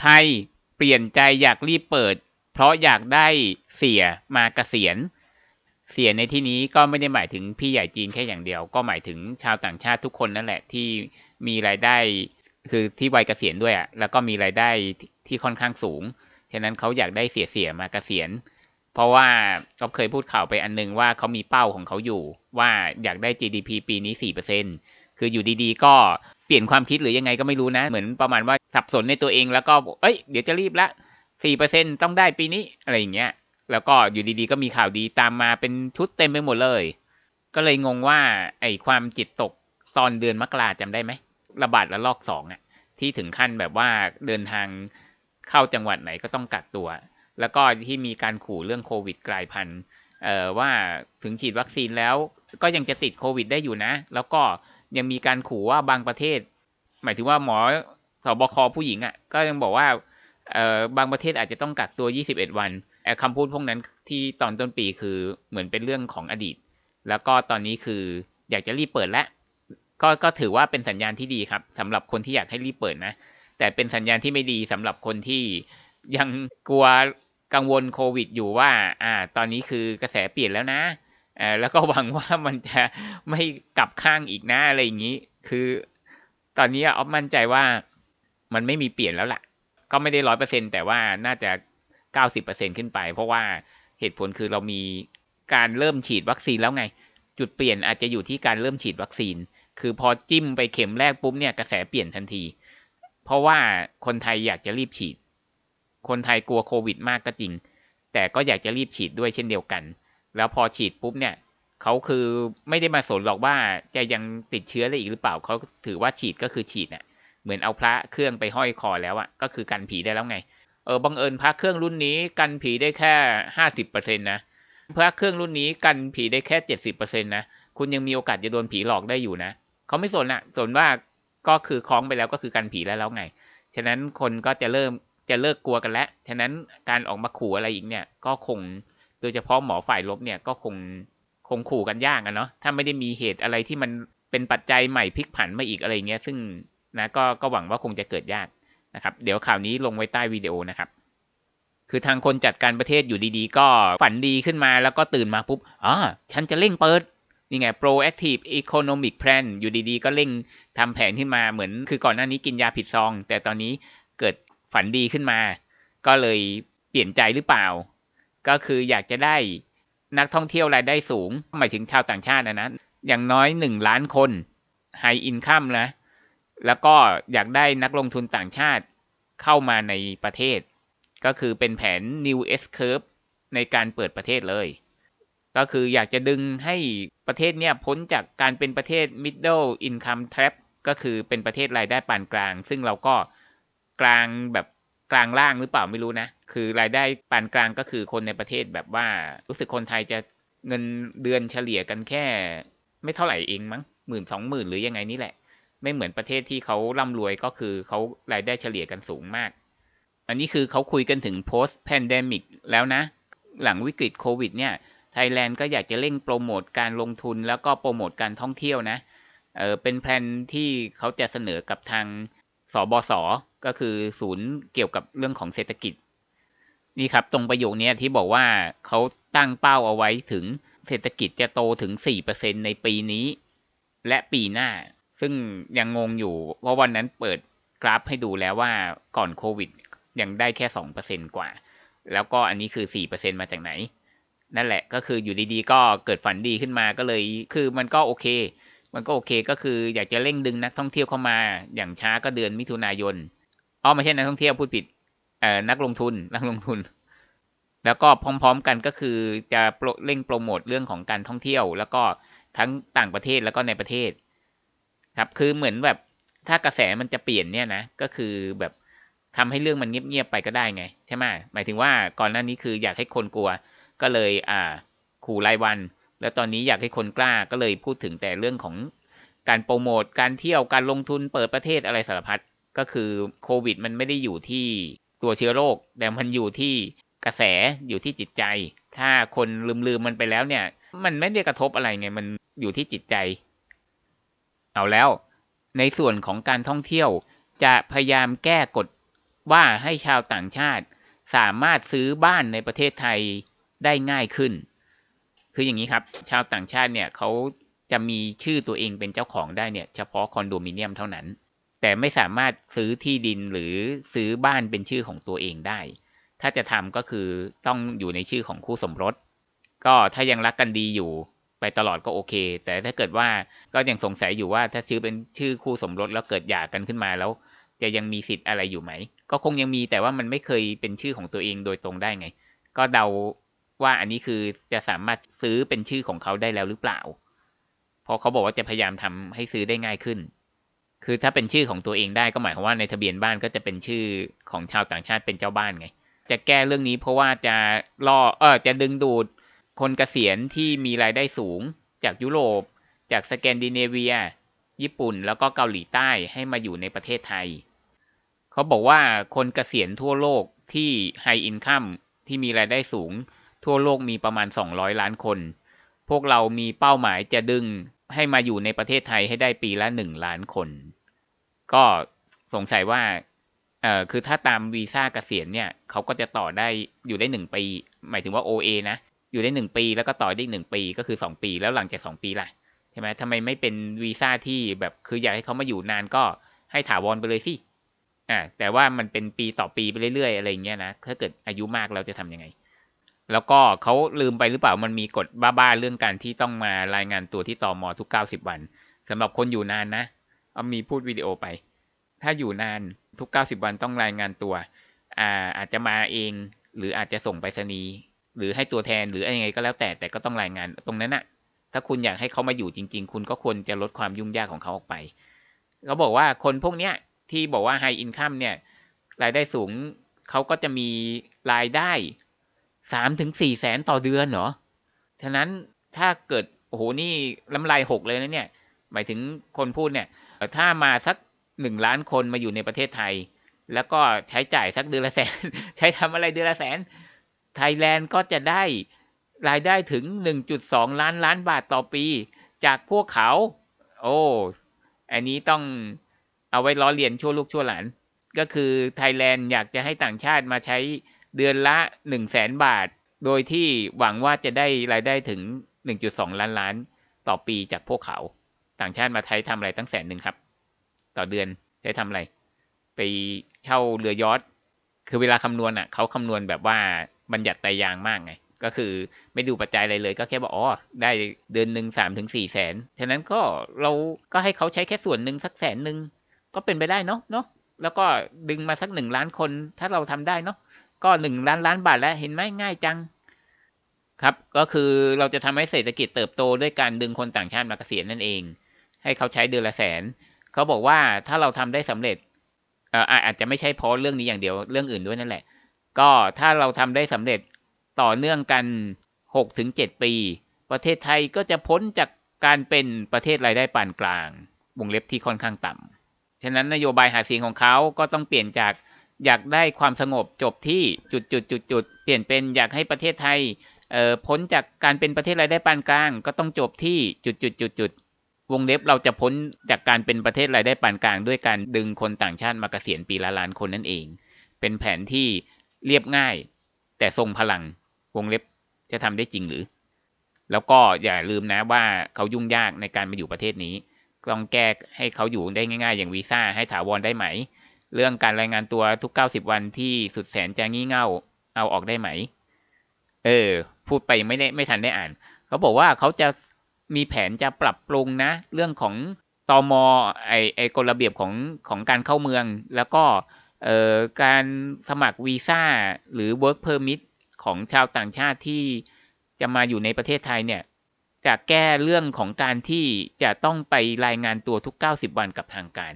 ไทยเปลี่ยนใจอยากรีบเปิด เพราะอยากได้เสียมาเกษียณ เสียในที่นี้ก็ไม่ได้หมายถึงพี่ใหญ่จีนแค่อย่างเดียว ก็หมายถึงชาวต่างชาติทุกคนนั่นแหละที่มีรายได้ คือที่วัยเกษียณด้วยอะ่ะแล้วก็มีรายได้ที่ค่อนข้างสูง ฉะนั้นเขาอยากได้เสียเสียมาเกษียณ เพราะว่าก็เคยพูดข่าวไปอันนึงว่าเขามีเป้าของเขาอยู่ว่าอยากได้ GDP ปีนี้4% คืออยู่ดีๆ ก็เปลี่ยนความคิดหรือยังไงก็ไม่รู้นะ เหมือนประมาณว่าสับสนในตัวเองแล้วก็เอ้ยเดี๋ยวจะรีบละ4%ต้องได้ปีนี้อะไรอย่างเงี้ย แล้วก็อยู่ดีๆ ก็มีข่าวดีตามมาเป็นชุดเต็มไปหมดเลย ก็เลยงงว่า ไอ้ความจิตตกตอนเดือนมกราจำได้ไหมระบาดระลอกสองอะที่ถึงขั้นแบบว่าเดินทางเข้าจังหวัดไหนก็ต้องกักตัว แล้วก็ที่มีการขู่เรื่องโควิดกลายพันธุ์เอ่อว่าถึงฉีดวัคซีนแล้วก็ยังจะติดโควิดได้อยู่นะ แล้วก็ ยังมีการขู่ว่าบางประเทศ หมายถึงว่าหมอสบคผู้หญิงอะ่ะ ก็ยังบอกว่าเอ่อบางประเทศอาจจะต้องกักตัว 21 วันคำพูดพวกนั้นที่ตอนต้นปีคือเหมือนเป็นเรื่องของอดีต แล้วก็ตอนนี้คืออยากจะรีบเปิดแล้วก็ก็ถือว่าเป็นสัญญาณที่ดีครับสำหรับคนที่อยากให้รีบเปิดนะ แต่เป็นสัญญาณที่ไม่ดีสำหรับคนที่ยังกลัวกังวลโควิดอยู่ว่า อ่า ตอนนี้คือกระแสเปลี่ยนแล้วนะ แล้วก็หวังว่ามันจะไม่กลับข้างอีกนะอะไรอย่างนี้ คือตอนนี้ออฟมั่นใจว่ามันไม่มีเปลี่ยนแล้วล่ะ ก็ไม่ได้ร้อยเปอร์เซ็นแต่ว่าน่าจะเก้าสิบเปอร์เซ็นขึ้นไป เพราะว่าเหตุผลคือเรามีการเริ่มฉีดวัคซีนแล้วไง จุดเปลี่ยนอาจจะอยู่ที่การเริ่มฉีดวัคซีน คือพอจิ้มไปเข็มแรกปุ๊บเนี่ยกระแสเปลี่ยนทันที เพราะว่าคนไทยอยากจะรีบฉีด คนไทยกลัวโควิดมากก็จริง แต่ก็อยากจะรีบฉีดด้วยเช่นเดียวกัน แล้วพอฉีดปุ๊บเนี่ยเขาคือไม่ได้มาสนหรอกว่าจะยังติดเชื้ออะไรอีกหรือเปล่าเขาถือว่าฉีดก็คือฉีดเนี่ยเหมือนเอาพระเครื่องไปห้อยคอแล้วอะ่ะก็คือกันผีได้แล้วไงเออบังเอิญพระเครื่องรุ่นนี้กันผีได้แค่ห้าสิบเปอร์เซ็นต์นะพระเครื่องรุ่นนี้กันผีได้แค่เจ็ดสิบเปอร์เซ็นต์นะคุณยังมีโอกาสจะโดนผีหลอกได้อยู่นะเขาไม่สนอะสนว่าก็คือคล้องไปแล้วก็คือกันผีแล้แล้วไงฉะนั้นคนก็จะเริ่มจะเลิกกลัวกันแล้วฉะนั้นการออกมาขู่อะไรอีกเนี่ยก็คง โดยเฉพาะหมอฝ่ายลบเนี่ยก็คงคงขู่กันยากอะเนาะถ้าไม่ได้มีเหตุอะไรที่มันเป็นปัจจัยใหม่พลิกผันมาอีกอะไรเงี้ย ซึ่งนะก็ก็หวังว่าคงจะเกิดยากนะครับ เดี๋ยวข่าวนี้ลงไว้ใต้วิดีโอนะครับ คือทางคนจัดการประเทศอยู่ดีๆ ก็ฝันดีขึ้นมาแล้วก็ตื่นมาปุ๊บอ๋อฉันจะเร่งเปิดนี่ไง proactive economic plan อยู่ดีๆ ก็เร่งทำแผนขึ้นมาเหมือน คือก่อนหน้านี้กินยาผิดซอง แต่ตอนนี้เกิดฝันดีขึ้นมา ก็เลยเปลี่ยนใจหรือเปล่า ก็คืออยากจะได้นักท่องเที่ยวรายได้สูง หมายถึงชาวต่างชาตินะนะอย่างน้อยหนึ่งล้านคน high income นะ แล้วก็อยากได้นักลงทุนต่างชาติเข้ามาในประเทศ ก็คือเป็นแผน new S curve ในการเปิดประเทศเลย ก็คืออยากจะดึงให้ประเทศเนี่ยพ้นจากการเป็นประเทศ middle income trap ก็คือเป็นประเทศรายได้ปานกลาง ซึ่งเราก็กลางแบบ กลางล่างหรือเปล่าไม่รู้นะ คือรายได้ปานกลางก็คือคนในประเทศแบบว่า รู้สึกคนไทยจะเงินเดือนเฉลี่ยกันแค่ ไม่เท่าไหร่เองมั้งหมื่นสองหมื่นหรือยังไงนี่แหละ ไม่เหมือนประเทศที่เขาร่ำรวยก็คือเขารายได้เฉลี่ยกันสูงมาก อันนี้คือเขาคุยกันถึง post pandemic แล้วนะ หลังวิกฤตโควิดเนี่ยไทยแลนด์ก็อยากจะเร่งโปรโมทการลงทุนแล้วก็โปรโมทการท่องเที่ยวนะเออเป็นแผนที่เขาจะเสนอกับทางสบศ ก็คือศูนย์เกี่ยวกับเรื่องของเศรษฐกิจ นี่ครับ ตรงประโยคนี้ที่บอกว่าเขาตั้งเป้าเอาไว้ถึงเศรษฐกิจจะโตถึง 4%ในปีนี้ และปีหน้า ซึ่งยังงงอยู่เพราะวันนั้นเปิดกราฟให้ดูแล้วว่าก่อนโควิดยังได้แค่ 2%กว่า แล้วก็อันนี้คือ 4%มาจากไหน นั่นแหละก็คืออยู่ดีๆ ก็เกิดฝันดีขึ้นมาก็เลย คือมันก็โอเค มันก็โอเคก็คืออยากจะเร่งดึงนักท่องเที่ยวเข้ามา อย่างช้าก็เดือนมิถุนายน อ๋อไม่ใช่นักท่องเที่ยวพูดผิดเอ่อนักลงทุนนักลงทุน แล้วก็พร้อม ๆ กันก็คือจะเร่งโปรโมทเรื่องของการท่องเที่ยว แล้วก็ทั้งต่างประเทศแล้วก็ในประเทศ ครับ คือเหมือนแบบถ้ากระแสมันจะเปลี่ยนเนี่ยนะก็คือแบบทำให้เรื่องมันเงียบๆไปก็ได้ไงใช่ไหมหมายถึงว่าก่อนหน้านี้คืออยากให้คนกลัว ก็เลยอ่าขู่รายวัน แล้วตอนนี้อยากให้คนกล้าก็เลยพูดถึงแต่เรื่องของการโปรโมทการเที่ยวการลงทุนเปิดประเทศอะไรสารพัด ก็คือโควิด มันไม่ได้อยู่ที่ตัวเชื้อโรค แต่มันอยู่ที่กระแสอยู่ที่จิตใจ ถ้าคนลืมลืมมันไปแล้วเนี่ย มันไม่ได้กระทบอะไรไง มันอยู่ที่จิตใจ เอาแล้ว ในส่วนของการท่องเที่ยว จะพยายามแก้กฎว่าให้ชาวต่างชาติ สามารถซื้อบ้านในประเทศไทยได้ง่ายขึ้น คืออย่างนี้ครับ ชาวต่างชาติเนี่ยเขาจะมีชื่อตัวเองเป็นเจ้าของได้เนี่ย เฉพาะคอนโดมิเนียมเท่านั้น แต่ไม่สามารถซื้อที่ดินหรือซื้อบ้านเป็นชื่อของตัวเองได้ ถ้าจะทำก็คือต้องอยู่ในชื่อของคู่สมรส ก็ถ้ายังรักกันดีอยู่ไปตลอดก็โอเค แต่ถ้าเกิดว่าก็ยังสงสัยอยู่ว่าถ้าชื่อเป็นชื่อคู่สมรสแล้วเกิดหย่ากันขึ้นมาแล้ว จะยังมีสิทธิ์อะไรอยู่ไหม ก็คงยังมีแต่ว่ามันไม่เคยเป็นชื่อของตัวเองโดยตรงได้ไง ก็เดาว่าอันนี้คือจะสามารถซื้อเป็นชื่อของเขาได้แล้วหรือเปล่า เพราะเขาบอกว่าจะพยายามทำให้ซื้อได้ง่ายขึ้น คือถ้าเป็นชื่อของตัวเองได้ก็หมายความว่าในทะเบียนบ้านก็จะเป็นชื่อของชาวต่างชาติเป็นเจ้าบ้านไง จะแก้เรื่องนี้เพราะว่าจะล่อเออจะดึงดูดคนเกษียณที่มีรายได้สูง จากยุโรป จากสแกนดิเนเวีย ญี่ปุ่นแล้วก็เกาหลีใต้ให้มาอยู่ในประเทศไทย เขาบอกว่าคนเกษียณทั่วโลกที่ไฮอินคัมที่มีรายได้สูง ทั่วโลกมีประมาณ 200 ล้านคน พวกเรามีเป้าหมายจะดึง ให้มาอยู่ในประเทศไทยให้ได้ปีละ1ล้านคน ก็สงสัยว่าเออคือถ้าตามวีซ่าเกษียณเนี่ยเขาก็จะต่อได้อยู่ได้หนึ่งปี หมายถึงว่า OA นะอยู่ได้หนึ่งปีแล้วก็ต่อได้อีกหนึ่งปีก็คือสองปีแล้วหลังจากสองปีล่ะใช่ไหมทำไมไม่เป็นวีซ่าที่แบบคืออยากให้เขามาอยู่นานก็ให้ถาวรไปเลยสิอ่าแต่ว่ามันเป็นปีต่อปีไปเรื่อยๆอะไรเงี้ยนะถ้าเกิดอายุมากเราจะทํำยังไง แล้วก็เขาลืมไปหรือเปล่ามันมีกฎบ้าๆเรื่องการที่ต้องมารายงานตัวที่ตอมอทุกเก้าสิบวันสำหรับคนอยู่นานนะเอามีพูดวิดีโอไป ถ้าอยู่นานทุกเก้าสิบวันต้องรายงานตัวอ่าอาจจะมาเอง หรืออาจจะส่งไปรษณีย์หรือให้ตัวแทนหรืออะไรไงก็แล้วแต่แต่ก็ต้องรายงานตรงนั้นนะถ้าคุณอยากให้เขามาอยู่จริง ๆ คุณก็ควรจะลดความยุ่งยากของเขาออกไปเขาบอกว่าคนพวกเนี้ยที่บอกว่าไฮอินคัมเนี่ยรายได้สูงเขาก็จะมีรายได้ สามถึงสี่แสนต่อเดือนเหรอฉะนั้นถ้าเกิดโอ้โหนี่ลำลายหกเลยนะเนี่ย หมายถึงคนพูดเนี่ย ถ้ามาสักหนึ่งล้านคนมาอยู่ในประเทศไทย แล้วก็ใช้จ่ายสักเดือนละแสน ใช้ทำอะไรเดือนละแสน ไทยแลนด์ก็จะได้รายได้ถึง 1.2 ล้านล้านบาทต่อปี จากพวกเขา โอ้ อันนี้ต้องเอาไว้ล้อเลียนชั่วลูกชั่วหลาน ก็คือไทยแลนด์อยากจะให้ต่างชาติมาใช้ เดือนละ1 0 0 0 0แสนบาท โดยที่หวังว่าจะได้รายได้ถึง 1.2 ล้านล้านต่อปีจากพวกเขา ต่างชาติมาไทยทำอะไรตั้งแสนหนึ่งครับ ต่อเดือนใช้ทำอะไร ไปเช่าเรือยอทคือเวลาคำนวณอะเขาคำนวณแบบว่าบัญญัติตายางมากไง ก็คือไม่ดูปัจจัยอะไรเลย ก็แค่บอกอ๋อได้เดือนหนึ่งสามถึงสี่แสน ฉะนั้นก็เราก็ให้เขาใช้แค่ส่วนหนึ่งสักแสนหนึ่งก็เป็นไปได้เนาะเนาะแล้วก็ดึงมาสักหนึ่งล้านคนถ้าเราทำได้เนาะ ก็หนึ่งล้านล้านบาทแล้วเห็นไหมง่ายจัง ครับ ก็คือเราจะทำให้เศรษฐกิจเติบโตด้วยการดึงคนต่างชาติมาเกษียณนั่นเอง ให้เขาใช้เดือนละแสน เขาบอกว่าถ้าเราทำได้สำเร็จเอ่ออาจจะไม่ใช่เพราะเรื่องนี้อย่างเดียวเรื่องอื่นด้วยนั่นแหละ ก็ถ้าเราทำได้สำเร็จต่อเนื่องกันหกถึงเจ็ดปี ประเทศไทยก็จะพ้นจากการเป็นประเทศรายได้ปานกลาง วงเล็บที่ค่อนข้างต่ำฉะนั้นนโยบายหาเสียงของเขาก็ต้องเปลี่ยนจาก อยากได้ความสงบจบที่จุดจุดจุดจุดเปลี่ยนเป็นอยากให้ประเทศไทยเอ่อพ้นจากการเป็นประเทศรายได้ปานกลาง ก็ต้องจบที่จุดจุดจุดจุดวงเล็บเราจะพ้นจากการเป็นประเทศรายได้ปานกลาง ด้วยการดึงคนต่างชาติมาเกษียณปีละล้านคนนั่นเอง เป็นแผนที่เรียบง่าย แต่ทรงพลังวงเล็บจะทำได้จริงหรือ แล้วก็อย่าลืมนะว่าเขายุ่งยากในการมาอยู่ประเทศนี้ ต้องแก้ให้เขาอยู่ได้ง่าย ๆ อย่างวีซ่าให้ถาวรได้ไหม เรื่องการรายงานตัวทุกเก้าสิบวันที่สุดแสนจะงี่เง่าเอาออกได้ไหม เออ พูดไปไม่ได้ไม่ทันได้อ่าน เขาบอกว่าเขาจะมีแผนจะปรับปรุงนะ เรื่องของตอมอไอไอกฎระเบียบของของการเข้าเมือง แล้วก็เอ่อการสมัครวีซ่าหรือ work permit ของชาวต่างชาติที่จะมาอยู่ในประเทศไทยเนี่ย จะแก้เรื่องของการที่จะต้องไปรายงานตัวทุก 90 วันกับทางการ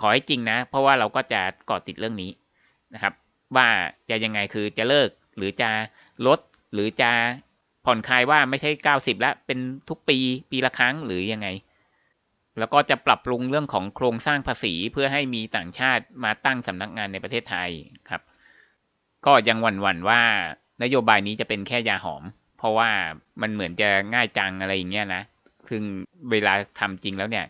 ขอให้จริงนะ เพราะว่าเราก็จะเกาะติดเรื่องนี้นะครับ ว่าจะยังไงคือจะเลิกหรือจะลดหรือจะผ่อนคลายว่าไม่ใช่90แล้วเป็นทุกปีปีละครั้งหรือยังไง แล้วก็จะปรับปรุงเรื่องของโครงสร้างภาษีเพื่อให้มีต่างชาติมาตั้งสำนักงานในประเทศไทยครับ ก็ยังหวั่นๆว่านโยบายนี้จะเป็นแค่ยาหอม เพราะว่ามันเหมือนจะง่ายจังอะไรอย่างเงี้ยนะซึ่งเวลาทำจริงแล้วเนี่ย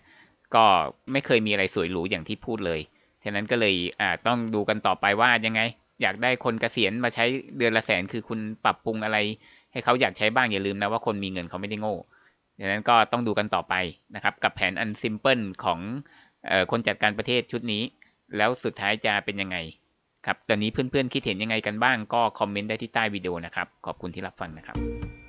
ก็ไม่เคยมีอะไรสวยหรูอย่างที่พูดเลย ฉะนั้นก็เลยอ่าต้องดูกันต่อไปว่ายังไง อยากได้คนเกษียณมาใช้เดือนละแสนคือคุณปรับปรุงอะไร ให้เขาอยากใช้บ้างอย่าลืมนะว่าคนมีเงินเขาไม่ได้โง่ดังนั้นก็ต้องดูกันต่อไปนะครับกับแผนอันซิมเพิลของออคนจัดการประเทศชุดนี้ แล้วสุดท้ายจะเป็นยังไงครับตอนนี้เพื่อนๆคิดเห็นยังไงกันบ้างก็คอมเมนต์ได้ที่ใต้วิดีโอนะครับ ขอบคุณที่รับฟังนะครับ